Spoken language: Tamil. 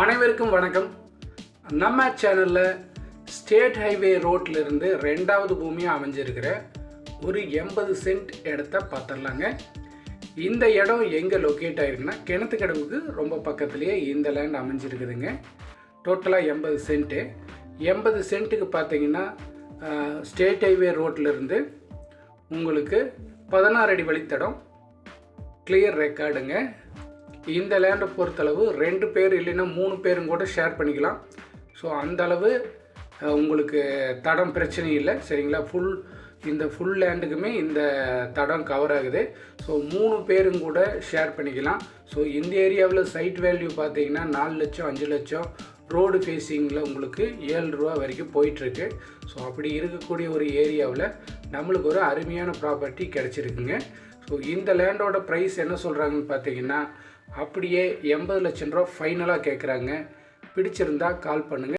அனைவருக்கும் வணக்கம். நம்ம சேனலில் ஸ்டேட் ஹைவே ரோட்லேருந்து ரெண்டாவது பூமியாக அமைஞ்சிருக்கிற ஒரு எண்பது சென்ட் இடத்த பார்த்துடலாங்க. இந்த இடம் எங்கே லொக்கேட் ஆயிருக்குன்னா கிணத்துக்கடவுக்கு ரொம்ப பக்கத்துலேயே இந்த லேண்ட் அமைஞ்சிருக்குதுங்க. டோட்டலாக எண்பது சென்ட்டு எண்பது சென்ட்டுக்கு பார்த்தீங்கன்னா ஸ்டேட் ஹைவே ரோட்லேருந்து உங்களுக்கு பதினாறு அடி வழித்தடம் கிளியர் ரெக்கார்டுங்க இந்த லேண்டை பொறுத்தளவு ரெண்டு பேர் இல்லைன்னா மூணு பேரும் கூட ஷேர் பண்ணிக்கலாம். ஸோ அந்த அளவு உங்களுக்கு தடம் பிரச்சனை இல்லை சரிங்களா? ஃபுல் இந்த ஃபுல் லேண்டுக்குமே இந்த தடம் கவர் ஆகுது. ஸோ மூணு பேரும் கூட ஷேர் பண்ணிக்கலாம். ஸோ இந்த ஏரியாவில் சைட் வேல்யூ பார்த்தீங்கன்னா நாலு லட்சம் அஞ்சு லட்சம் ரோடு ஃபேஸிங்கில் உங்களுக்கு ஏழு ரூபா வரைக்கும் போயிட்டுருக்கு. ஸோ அப்படி இருக்கக்கூடிய ஒரு ஏரியாவில் நம்மளுக்கு ஒரு அருமையான ப்ராப்பர்ட்டி கிடச்சிருக்குங்க. ஸோ இந்த லேண்டோட ப்ரைஸ் என்ன சொல்கிறாங்கன்னு பார்த்தீங்கன்னா அப்படியே எண்பது லட்சம் ரூபா ஃபைனலாக கேட்குறாங்க பிடிச்சிருந்தா கால் பண்ணுங்கள்